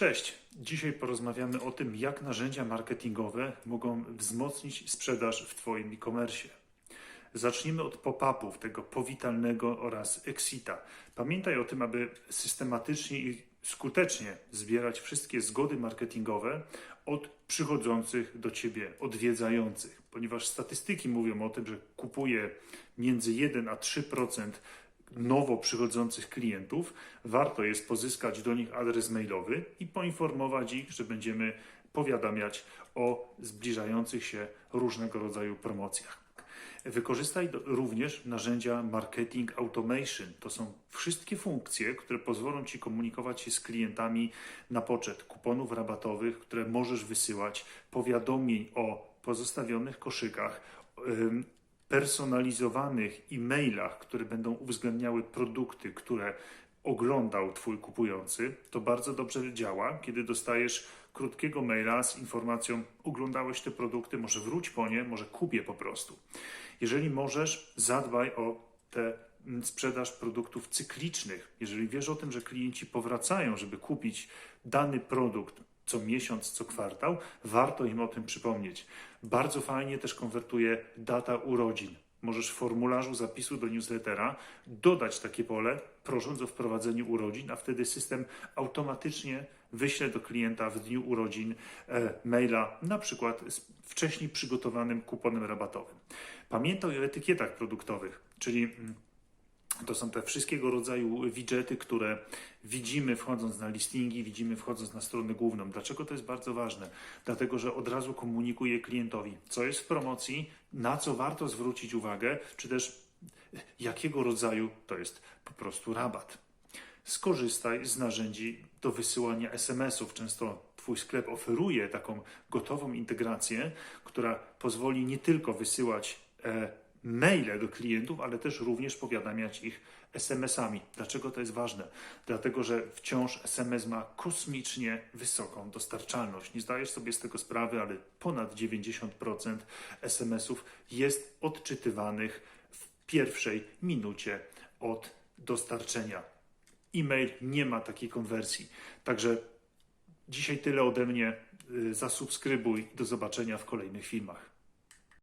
Cześć. Dzisiaj porozmawiamy o tym, jak narzędzia marketingowe mogą wzmocnić sprzedaż w Twoim e-commerce. Zacznijmy od pop-upów, tego powitalnego oraz exita. Pamiętaj o tym, aby systematycznie i skutecznie zbierać wszystkie zgody marketingowe od przychodzących do Ciebie, odwiedzających, ponieważ statystyki mówią o tym, że kupuje między 1 a 3% nowo przychodzących klientów, warto jest pozyskać do nich adres mailowy i poinformować ich, że będziemy powiadamiać o zbliżających się różnego rodzaju promocjach. Wykorzystaj również narzędzia marketing automation. To są wszystkie funkcje, które pozwolą Ci komunikować się z klientami na poczet kuponów rabatowych, które możesz wysyłać, powiadomień o pozostawionych koszykach, personalizowanych e-mailach, które będą uwzględniały produkty, które oglądał Twój kupujący, to bardzo dobrze działa, kiedy dostajesz krótkiego maila z informacją: oglądałeś te produkty, może wróć po nie, może kup je po prostu. Jeżeli możesz, zadbaj o tę sprzedaż produktów cyklicznych. Jeżeli wiesz o tym, że klienci powracają, żeby kupić dany produkt co miesiąc, co kwartał, warto im o tym przypomnieć. Bardzo fajnie też konwertuje data urodzin. Możesz w formularzu zapisu do newslettera dodać takie pole, prosząc o wprowadzenie urodzin, a wtedy system automatycznie wyśle do klienta w dniu urodzin e, maila, na przykład z wcześniej przygotowanym kuponem rabatowym. Pamiętaj o etykietach produktowych, czyli mm, to są te wszystkiego rodzaju widgety, które widzimy wchodząc na listingi, widzimy wchodząc na stronę główną. Dlaczego to jest bardzo ważne? Dlatego, że od razu komunikuje klientowi, co jest w promocji, na co warto zwrócić uwagę, czy też jakiego rodzaju to jest po prostu rabat. Skorzystaj z narzędzi do wysyłania SMS-ów. Często Twój sklep oferuje taką gotową integrację, która pozwoli nie tylko wysyłać e, maile do klientów, ale też również powiadamiać ich SMS-ami. Dlaczego to jest ważne? Dlatego, że wciąż SMS ma kosmicznie wysoką dostarczalność. Nie zdajesz sobie z tego sprawy, ale ponad 90% SMS-ów jest odczytywanych w pierwszej minucie od dostarczenia. E-mail nie ma takiej konwersji. Także dzisiaj tyle ode mnie. Y, Zasubskrybuj. Do zobaczenia w kolejnych filmach.